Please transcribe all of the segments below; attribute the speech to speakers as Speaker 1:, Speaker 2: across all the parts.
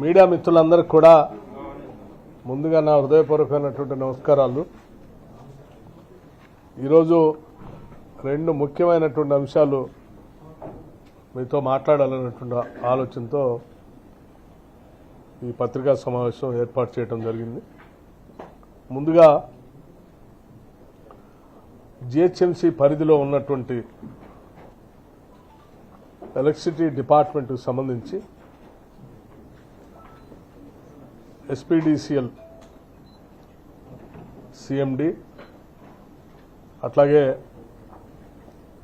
Speaker 1: Media మిత్రులందరికీ కూడా ముందుగా నా హృదయపూర్వకమైనటువంటి నమస్కారాలు. ఈరోజు రెండు ముఖ్యమైనటువంటి అంశాలు మీతో మాట్లాడాలన్నటువంటి ఆలోచనతో ఈ పత్రికా సమావేశం ఏర్పాటు చేయడం జరిగింది. ముందుగా జిహెచ్ఎంసీ పరిధిలో ఉన్నటువంటి ఎలక్ట్రిసిటీ డిపార్ట్మెంట్కు సంబంధించి ఎస్పీడీసీఎల్ సిఎండి అట్లాగే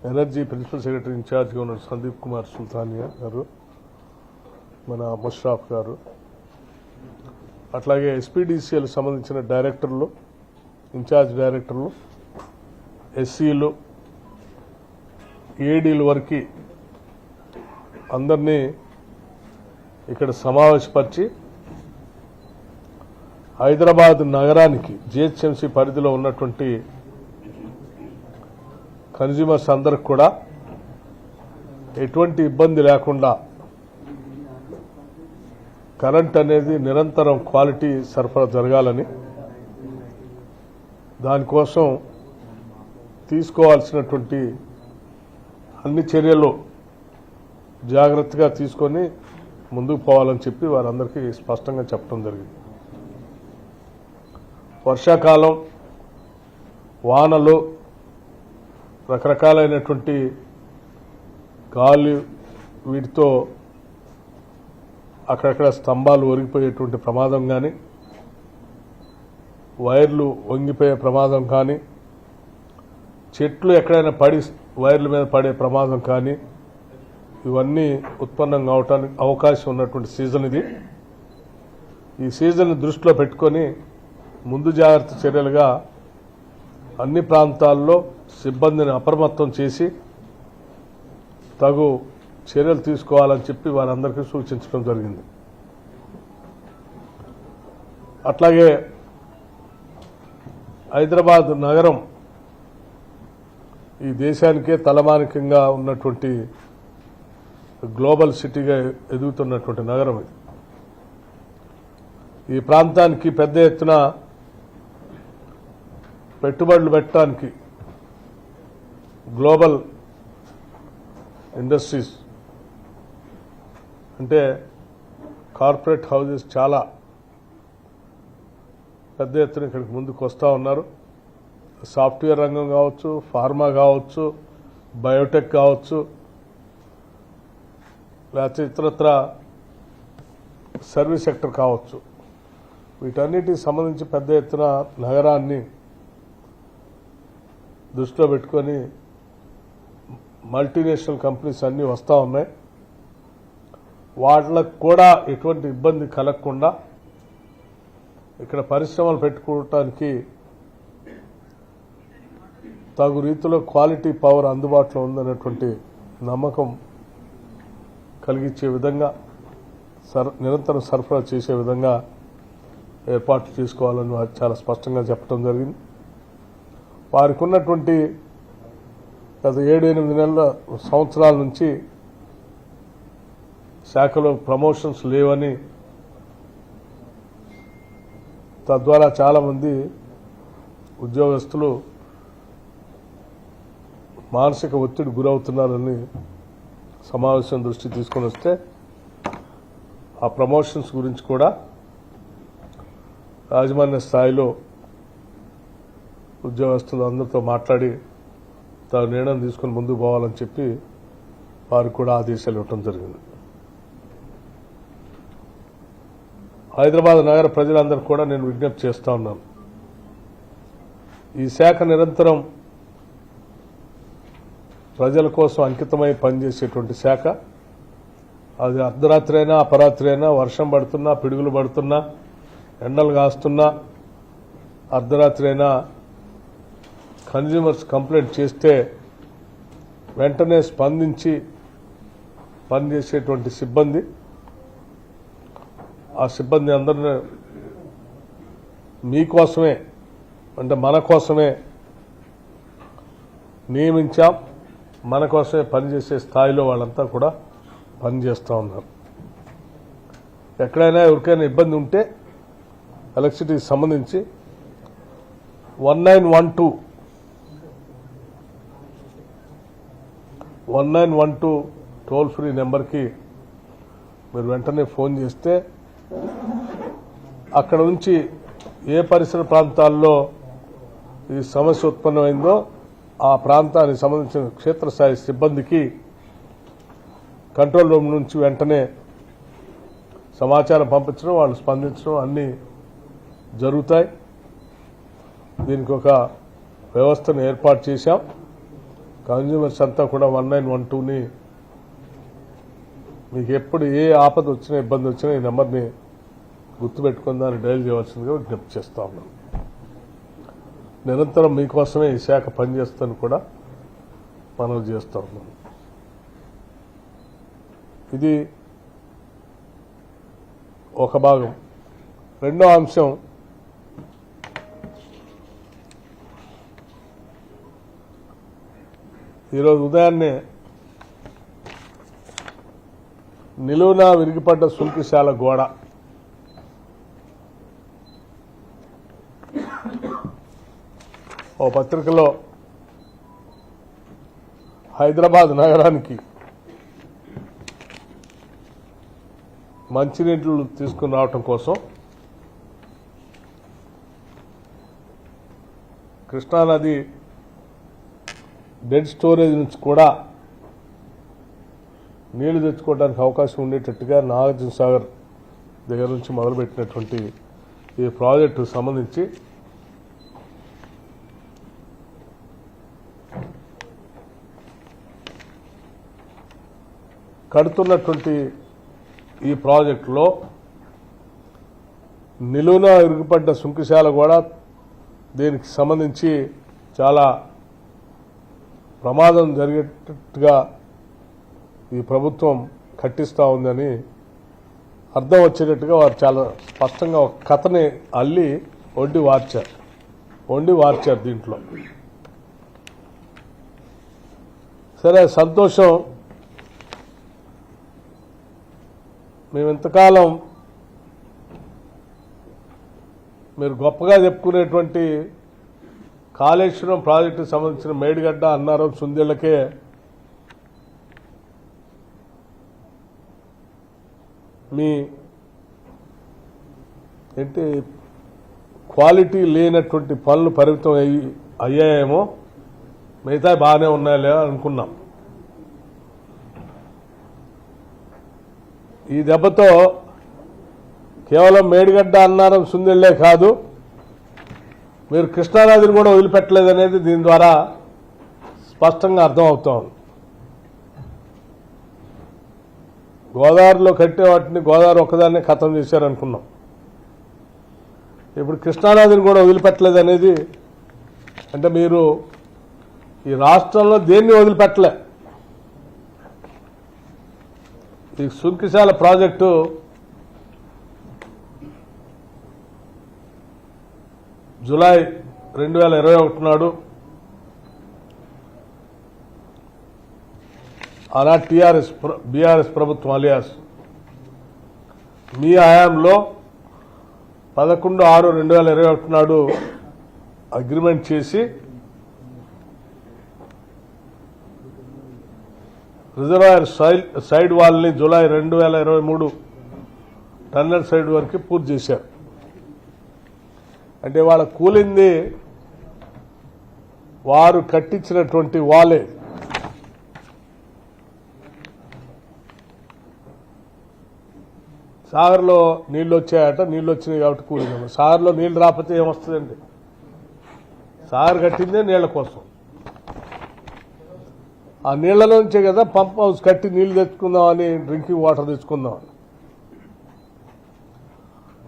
Speaker 1: ఎనర్జీ ప్రిన్సిపల్ సెక్రటరీ ఇన్ఛార్జ్గా ఉన్న సందీప్ కుమార్ సుల్తానియా గారు మన ముష్రాఫ్ గారు అట్లాగే ఎస్పీడీసీఎల్ సంబంధించిన డైరెక్టర్లు ఇన్ఛార్జ్ డైరెక్టర్లు ఎస్సీలు ఏడీల వరకు అందరినీ ఇక్కడ సమావేశపరిచి హైదరాబాద్ నగరానికి జిహెచ్ఎంసీ పరిధిలో ఉన్నటువంటి కన్జ్యూమర్స్ అందరికి కూడా ఎటువంటి ఇబ్బంది లేకుండా కరెంట్ అనేది నిరంతరం క్వాలిటీ సరఫరా జరగాలని దానికోసం తీసుకోవాల్సినటువంటి అన్ని చర్యలు జాగ్రత్తగా తీసుకొని ముందుకు పోవాలని చెప్పి వారందరికీ స్పష్టంగా చెప్పడం జరిగింది. వర్షాకాలం వానలు రకరకాలైనటువంటి గాలి వీటితో అక్కడక్కడ స్తంభాలు ఒరిగిపోయేటువంటి ప్రమాదం కానీ వైర్లు వంగిపోయే ప్రమాదం కానీ చెట్లు ఎక్కడైనా పడి వైర్ల మీద పడే ప్రమాదం కానీ ఇవన్నీ ఉత్పన్నం కావటానికి అవకాశం ఉన్నటువంటి సీజన్ ఇది. ఈ సీజన్ దృష్టిలో పెట్టుకొని ముందు జాగ్రత్త చర్యలుగా అన్ని ప్రాంతాల్లో సిబ్బందిని అప్రమత్తం చేసి తగు చర్యలు తీసుకోవాలని చెప్పి వారందరికీ సూచించడం జరిగింది. అట్లాగే హైదరాబాద్ నగరం ఈ దేశానికే తలమానికంగా ఉన్నటువంటి గ్లోబల్ సిటీగా ఎదుగుతున్నటువంటి నగరం ఇది. ఈ ప్రాంతానికి పెద్ద ఎత్తున పెట్టుబడులు పెట్టడానికి గ్లోబల్ ఇండస్ట్రీస్ అంటే కార్పొరేట్ హౌజెస్ చాలా పెద్ద ఎత్తున ఇక్కడికి ముందుకు వస్తూ ఉన్నారు. సాఫ్ట్వేర్ రంగం కావచ్చు ఫార్మా కావచ్చు బయోటెక్ కావచ్చు లేకపోతే ఇతరత్ర సర్వీస్ సెక్టర్ కావచ్చు. వీటన్నిటికి సంబంధించి పెద్ద ఎత్తున నగరాన్ని దృష్టిలో పెట్టుకొని మల్టీనేషనల్ కంపెనీస్ అన్నీ వస్తూ ఉన్నాయి. వాళ్ళకు కూడా ఎటువంటి ఇబ్బంది కలగకుండా ఇక్కడ పరిశ్రమలు పెట్టుకోవటానికి తగు రీతిలో క్వాలిటీ పవర్ అందుబాటులో ఉందనేటువంటి నమ్మకం కలిగించే విధంగా సర్ నిరంతరం సరఫరా చేసే విధంగా ఏర్పాట్లు చేసుకోవాలని చాలా స్పష్టంగా చెప్పడం జరిగింది. వారికి ఉన్నటువంటి గత ఏడు ఎనిమిది నెలల సంవత్సరాల నుంచి శాఖలో ప్రమోషన్స్ లేవని తద్వారా చాలామంది ఉద్యోగస్తులు మానసిక ఒత్తిడి గురవుతున్నారని సమావేశం దృష్టి తీసుకొని వస్తే ఆ ప్రమోషన్స్ గురించి కూడా యాజమాన్య స్థాయిలో ఉద్యోగస్తులు అందరితో మాట్లాడి తాను నిర్ణయం తీసుకుని ముందుకు పోవాలని చెప్పి వారికి కూడా ఆదేశాలు ఇవ్వటం జరిగింది. హైదరాబాద్ నగర ప్రజలందరూ కూడా నేను విజ్ఞప్తి చేస్తా ఉన్నాను. ఈ శాఖ నిరంతరం ప్రజల కోసం అంకితమై పనిచేసేటువంటి శాఖ. అది అర్ధరాత్రి అయినా అపరాత్రి అయినా వర్షం పడుతున్నా పిడుగులు పడుతున్నా ఎండలు కాస్తున్నా అర్ధరాత్రి అయినా కన్జ్యూమర్స్ కంప్లైంట్ చేస్తే వెంటనే స్పందించి పనిచేసేటువంటి సిబ్బంది ఆ సిబ్బంది అందరినీ మీకోసమే అంటే మన కోసమే నియమించాం మన కోసమే పనిచేసే స్థాయిలో వాళ్ళంతా కూడా పనిచేస్తూ ఉన్నారు. ఎక్కడైనా ఎవరికైనా ఇబ్బంది ఉంటే ఎలక్ట్రిసిటీకి సంబంధించి one nine one two one nine one two toll free నెంబర్కి మీరు వెంటనే ఫోన్ చేస్తే అక్కడ నుంచి ఏ పరిసర ప్రాంతాల్లో ఈ సమస్య ఉత్పన్నమైందో ఆ ప్రాంతానికి సంబంధించిన క్షేత్రస్థాయి సిబ్బందికి కంట్రోల్ రూమ్ నుంచి వెంటనే సమాచారం పంపించడం వాళ్ళు స్పందించడం అన్నీ జరుగుతాయి. దీనికి ఒక వ్యవస్థను ఏర్పాటు చేశాం. కన్జ్యూమర్స్ అంతా కూడా వన్ నైన్ వన్ టూని మీకు ఎప్పుడు ఏ ఆపద వచ్చినా ఇబ్బంది వచ్చినా ఈ నెంబర్ని గుర్తుపెట్టుకుని దాన్ని డైల్ చేయవలసిందిగా విజ్ఞప్తి చేస్తా ఉన్నాను. నిరంతరం మీకోసమే ఈ శాఖ పనిచేస్తాను కూడా మనవి చేస్తా ఉన్నాను. ఇది ఒక భాగం. రెండో అంశం ఈరోజు ఉదయాన్నే నిలువున విరిగిపడ్డ శుల్కశాల గోడ. ఓ పత్రికలో హైదరాబాద్ నగరానికి మంచినీళ్ళు తీసుకుని రావటం కోసం కృష్ణానది డెడ్ స్టోరేజ్ నుంచి కూడా నీళ్ళు తెచ్చుకోవడానికి అవకాశం ఉండేటట్టుగా నాగార్జున సాగర్ దగ్గర నుంచి మొదలుపెట్టినటువంటి ఈ ప్రాజెక్టు సంబంధించి కడుతున్నటువంటి ఈ ప్రాజెక్టులో నిలువున ఇరుగుపడ్డ సుంకిశాల కూడా దీనికి సంబంధించి చాలా ప్రమాదం జరిగేటట్టుగా ఈ ప్రభుత్వం కట్టిస్తూ ఉందని అర్థం వచ్చేటట్టుగా వారు చాలా స్పష్టంగా ఒక కథని అల్లి వండి వార్చారు. వండి వార్చారు దీంట్లో. సరే సంతోషం. మేము ఇంతకాలం మీరు గొప్పగా చెప్పుకునేటువంటి కాళేశ్వరం ప్రాజెక్టుకు సంబంధించిన మేడిగడ్డ అన్నారం సుందేళ్ళకే మీ ఏంటి క్వాలిటీ లేనటువంటి పనులు పరిమితం అయ్యి అయ్యాయేమో మిగతా బాగానే ఉన్నాయలే అనుకున్నాం. ఈ దెబ్బతో కేవలం మేడిగడ్డ అన్నారం సుందెళ్ళే కాదు మీరు కృష్ణానదిని కూడా వదిలిపెట్టలేదు అనేది దీని ద్వారా స్పష్టంగా అర్థమవుతోంది. గోదావరిలో కట్టే వాటిని గోదావరి ఒక్కదాన్నే ఖతం చేశారనుకున్నాం. ఇప్పుడు కృష్ణానదిని కూడా వదిలిపెట్టలేదు అనేది అంటే మీరు ఈ రాష్ట్రంలో దేన్ని వదిలిపెట్టలే? ఈ సుంకిశాల ప్రాజెక్టు జులై రెండు వేల ఇరవై ఒకటి నాడు అలా టీఆర్ఎస్ బీఆర్ఎస్ ప్రభుత్వం అలియాస్. మీ హయాంలో పదకొండు ఆరు రెండు వేల ఇరవై ఒకటి నాడు అగ్రిమెంట్ చేసి రిజర్వాయర్ సైడ్ సైడ్ వాల్ని జూలై రెండు వేల ఇరవై మూడు టన్నెల్ సైడ్ వరకు పూర్తి చేశారు. అంటే వాళ్ళ కూలింది వారు కట్టించినటువంటి వాలే సాగర్లో నీళ్ళు వచ్చాయట నీళ్ళు వచ్చినాయి కాబట్టి కూలిందాము సాగర్లో నీళ్ళు రాకపోతే ఏమొస్తుందండి? సాగర్ కట్టిందే నీళ్ళ కోసం. ఆ నీళ్ళలోంచే కదా పంప్ హౌస్ కట్టి నీళ్ళు తెచ్చుకుందామని డ్రింకింగ్ వాటర్ తెచ్చుకుందామని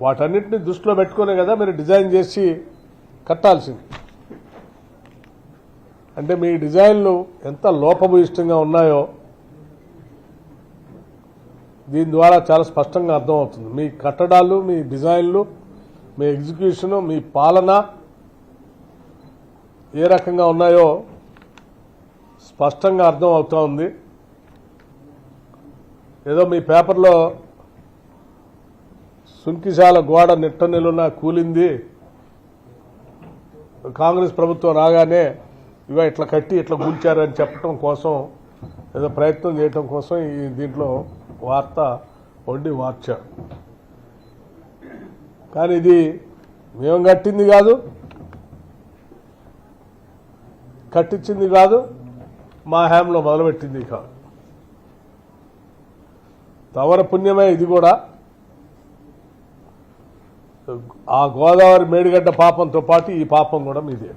Speaker 1: వాటన్నిటిని దృష్టిలో పెట్టుకునే కదా మీరు డిజైన్ చేసి కట్టాల్సింది. అంటే మీ డిజైన్లు ఎంత లోపభూయిష్టంగా ఉన్నాయో దీని ద్వారా చాలా స్పష్టంగా అర్థమవుతుంది. మీ కట్టడాలు మీ డిజైన్లు మీ ఎగ్జిక్యూషన్ మీ పాలన ఏ రకంగా ఉన్నాయో స్పష్టంగా అర్థం అవుతూ ఉంది. ఏదో మీ పేపర్లో సుంకిశాల గోడ నిట్ట నిలున కూలింది. కాంగ్రెస్ ప్రభుత్వం రాగానే ఇవ ఇట్లా కట్టి ఇట్లా కూల్చారని చెప్పడం కోసం ఏదో ప్రయత్నం చేయటం కోసం ఈ దీంట్లో వార్త వండి మార్చారు కానీ ఇది మేము కట్టింది కాదు. కట్టించింది కాదు. మా హ్యాంలో మొదలుపెట్టింది కాదు తవర పుణ్యమే ఇది కూడా. ఆ గోదావరి మేడిగడ్డ పాపంతో పాటు ఈ పాపం కూడా మీదే.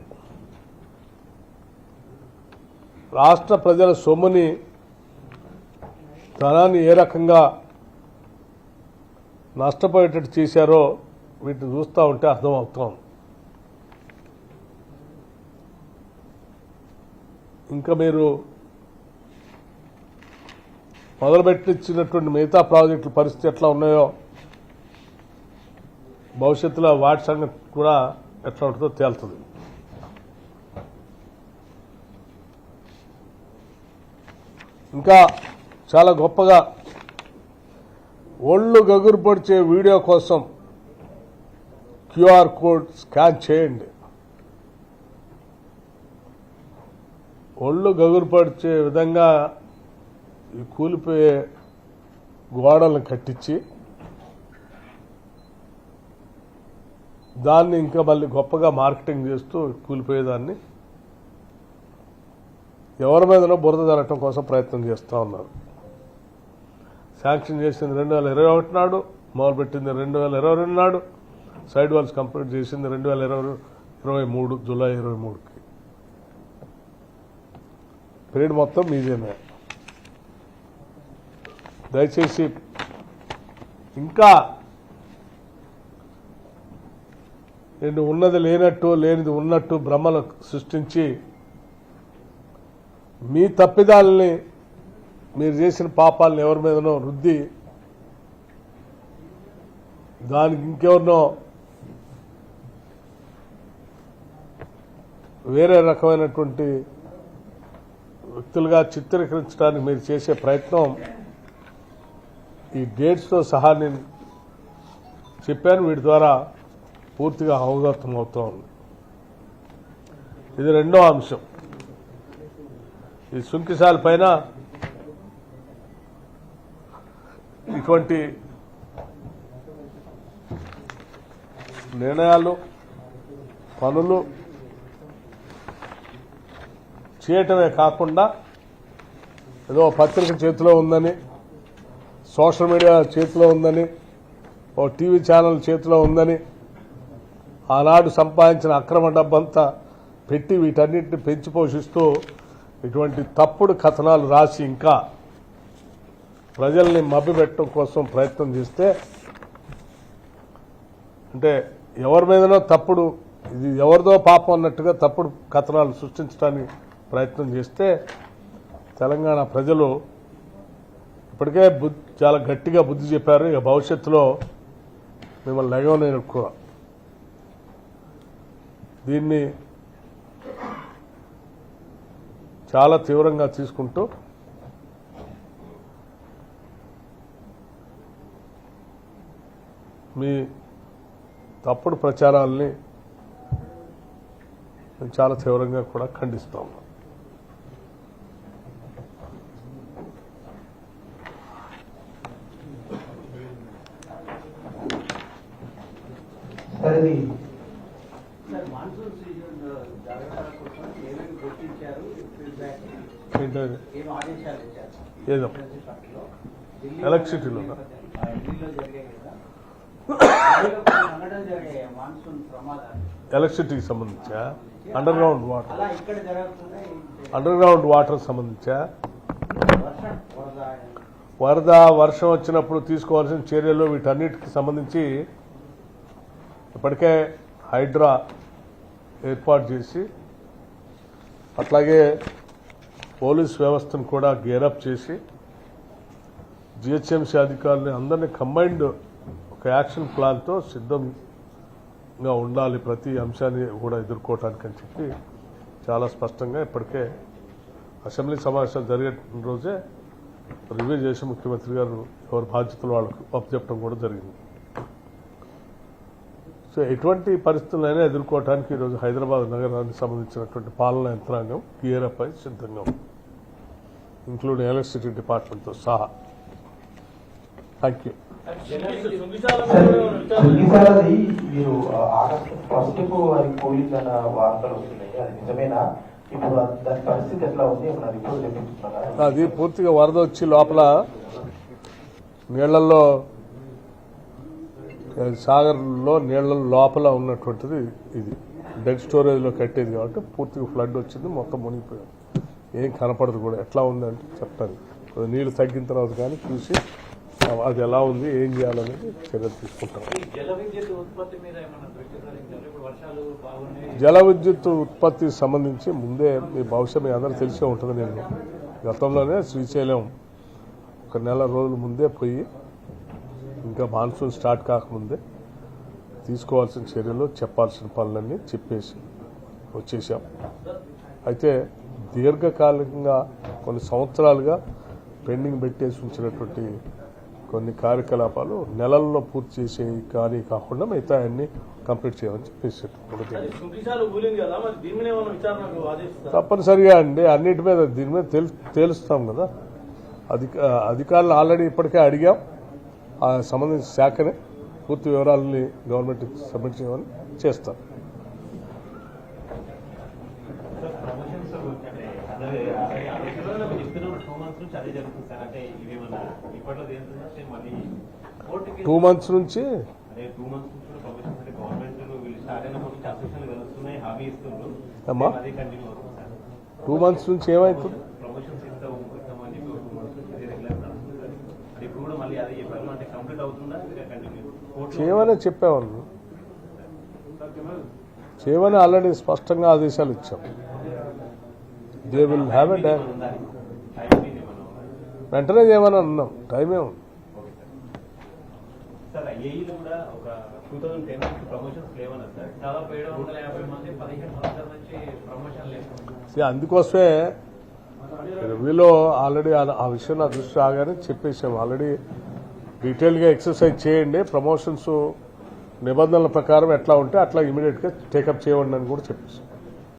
Speaker 1: రాష్ట్ర ప్రజల సొమ్ముని ధనాన్ని ఏ రకంగా నష్టపోయేటట్టు చేశారో వీటిని చూస్తూ ఉంటే అర్థమవుతాం ఇంకా మీరు మొదలుపెట్టించినటువంటి మిగతా ప్రాజెక్టుల పరిస్థితి ఎట్లా ఉన్నాయో భవిష్యత్తులో వాటి సంగతి కూడా ఎట్లా ఉంటుందో తేలుతుంది. ఇంకా చాలా గొప్పగా ఒళ్ళు గగురు పొడిచే వీడియో కోసం క్యూఆర్ కోడ్ స్కాన్ చేయండి. ఒళ్ళు గగురు పడిచే విధంగా ఈ కూలిపోయే గోడలను కట్టించి దాన్ని ఇంకా మళ్ళీ గొప్పగా మార్కెటింగ్ చేస్తూ కూలిపోయేదాన్ని. ఎవరి మీదనో బురద జరగటం కోసం ప్రయత్నం చేస్తూ ఉన్నారు. శాంక్షన్ చేసింది రెండు వేల ఇరవై ఒకటి నాడు మొదలుపెట్టింది రెండు వేల ఇరవై రెండు నాడు సైడ్ వాల్స్ కంప్లీట్ చేసింది రెండు వేల ఇరవై ఇరవై మూడు జూలై ఇరవై మూడుకి. పీరియడ్ మొత్తం మీదేనే. దయచేసి ఇంకా నేను ఉన్నది లేనట్టు లేనిది ఉన్నట్టు భ్రమలు సృష్టించి మీ తప్పిదాలని మీరు చేసిన పాపాలను ఎవరి మీదనో రుద్ది దానికి ఇంకెవరినో వేరే రకమైనటువంటి వ్యక్తులుగా చిత్రీకరించడానికి మీరు చేసే ప్రయత్నం ఈ డేట్స్తో సహా నేను చెప్పాను వీటి ద్వారా. పూర్తిగా అవగతం అవుతూ ఉంది ఇది రెండో అంశం. ఈ సుంకిశాల పైన ఇటువంటి నిర్ణయాలు పనులు చేయటమే కాకుండా ఏదో పత్రిక చేతిలో ఉందని సోషల్ మీడియా చేతిలో ఉందని ఓ టీవీ ఛానల్ చేతిలో ఉందని ఆనాడు సంపాదించిన అక్రమ డబ్బంతా పెట్టి వీటన్నిటిని పెంచి పోషిస్తూ ఇటువంటి తప్పుడు కథనాలు రాసి ఇంకా ప్రజల్ని మభ్యపెట్టడం కోసం ప్రయత్నం చేస్తే అంటే ఎవరి మీదనో తప్పుడు ఇది ఎవరిదో పాపం అన్నట్టుగా తప్పుడు కథనాలు సృష్టించడానికి ప్రయత్నం చేస్తే తెలంగాణ ప్రజలు ఇప్పటికే బుద్ధి చాలా గట్టిగా బుద్ధి చెప్పారు. ఇక భవిష్యత్తులో మిమ్మల్ని లెగవలేరు ఎక్కువ. దీన్ని చాలా తీవ్రంగా తీసుకుంటూ మీ తప్పుడు ప్రచారాల్ని మేము చాలా తీవ్రంగా కూడా ఖండిస్తాము
Speaker 2: సార్ ఇది
Speaker 3: సార్ మాన్సూన్ సీజన్ జాగ్రత్తల కోసం ఏమేమి గుర్తించారు ఫీడ్బ్యాక్
Speaker 1: ఏంటది
Speaker 3: ఏం ఆదేశాలు ఇచ్చారు
Speaker 1: ఏదో
Speaker 3: ప్రతి పట్ల ఢిల్లీ
Speaker 1: ఎలక్ట్రిసిటీలోనా?
Speaker 3: ఆ, ఢిల్లీలో జరిగాయి కదా ఢిల్లీలో కొన్ని సంఘటనలు జరిగాయి మాన్సూన్ ఎలక్ట్రిసిటీలో.
Speaker 1: ఎలక్ట్రిసిటీకి సంబంధించా? Underground water underground water సంబంధించా?
Speaker 3: వరద
Speaker 1: వర్షం వచ్చినప్పుడు తీసుకోవాల్సిన చర్యలు వీటన్నిటికి సంబంధించి ఇప్పటికే హైడ్రా ఏర్పాటు చేసి అట్లాగే పోలీస్ వ్యవస్థను కూడా గేరప్ చేసి జిహెచ్ఎంసీ అధికారులు అందరినీ కంబైన్డ్ ఒక యాక్షన్ ప్లాన్తో సిద్ధంగా ఉండాలి ప్రతి అంశాన్ని కూడా ఎదుర్కోవటానికి అని చెప్పి చాలా స్పష్టంగా ఇప్పటికే అసెంబ్లీ సమావేశాలు జరిగే రోజే రివ్యూ చేసి ముఖ్యమంత్రి గారు ఎవరి బాధ్యతలు వాళ్ళకు అప్పచెప్పడం కూడా జరిగింది. సో ఎటువంటి పరిస్థితులైనా ఎదుర్కోవడానికి ఈరోజు హైదరాబాద్ నగరానికి సంబంధించినటువంటి పాలనా యంత్రాంగం గియర్ అప్ అయి సిద్ధంగా ఉంది. ఇంక్లూడింగ్ ఎలక్ట్రిసిటీ డిపార్ట్మెంట్తో సహా. థ్యాంక్ యూ
Speaker 2: మీరు ఆగస్టు ఫస్ట్ అన్న వార్తలు వస్తున్నాయి. అది నిజమేనా? ఇప్పుడు అది- దాని పరిస్థితి ఎట్లా ఉంది? ఏమన్నా రిపోర్ట్ తెప్పించుకున్నారా
Speaker 1: అది పూర్తిగా వరద వచ్చి లోపల నీళ్ళలో సాగర్లో నీళ్ళ లోపల ఉన్నటువంటిది ఇది. డెడ్ స్టోరేజ్లో కట్టేది కాబట్టి పూర్తిగా ఫ్లడ్ వచ్చింది మొత్తం మునిగిపోయాం ఏం కనపడదు కూడా. ఎట్లా ఉందంటే చెప్తాను. నీళ్ళు తగ్గిన తర్వాత కానీ చూసి అది ఎలా ఉంది ఏం చేయాలనేది చర్యలు తీసుకుంటాం.
Speaker 3: జల విద్యుత్
Speaker 1: ఉత్పత్తికి సంబంధించి ముందే మీ భవిష్యత్ మీ అందరూ తెలిసే ఉంటుంది నేను గతంలోనే శ్రీశైలం ఒక నెల రోజుల ముందే పోయి ఇంకా మాన్సూన్ స్టార్ట్ కాకముందే తీసుకోవాల్సిన చర్యలు చెప్పాల్సిన పనులన్నీ చెప్పేసి వచ్చేసాం అయితే దీర్ఘకాలికంగా కొన్ని సంవత్సరాలుగా పెండింగ్ పెట్టేసి ఉంచినటువంటి కొన్ని కార్యకలాపాలు నెలల్లో పూర్తి చేసేవి కానీ కాకుండా మిగతా అన్ని కంప్లీట్ చేయమని చెప్పేసి తప్పనిసరిగా అండి అన్నిటి మీద దీని మీద తెలు తేలుస్తాం కదా అధిక అధికారులు ఆల్రెడీ ఇప్పటికే అడిగాం ఆ సంబంధించిన శాఖని పూర్తి వివరాలని గవర్నమెంట్కి సబ్మిట్ చేయమని చేస్తాం
Speaker 4: అదే టూ మంత్స్ నుంచి?
Speaker 1: టూ మంత్స్ నుంచి అమ్మా? టూ మంత్స్ ఏమవుతుంది
Speaker 4: కోర్టు
Speaker 1: చేయమని చెప్పామన్నా చేయమని ఆల్రెడీ స్పష్టంగా ఆదేశాలు ఇచ్చాం. దే విల్ హ్యావ్ ఎ డా
Speaker 4: ఉందా టైం మీద ఏమన్నా ఉందా?
Speaker 1: వెంటనే చేయమని అన్నాం. టైమే ఉంది. అందుకోసమే రివ్యూలో ఆల్రెడీ ఆ- ఆ విషయం నా దృష్టి రాగానే చెప్పేసాం ఆల్రెడీ డీటెయిల్గా ఎక్సర్సైజ్ చేయండి. ప్రమోషన్స్ నిబంధనల ప్రకారం ఎట్లా ఉంటే అట్లా ఇమీడియట్గా టేకప్ చేయండి అని కూడా చెప్పేసాం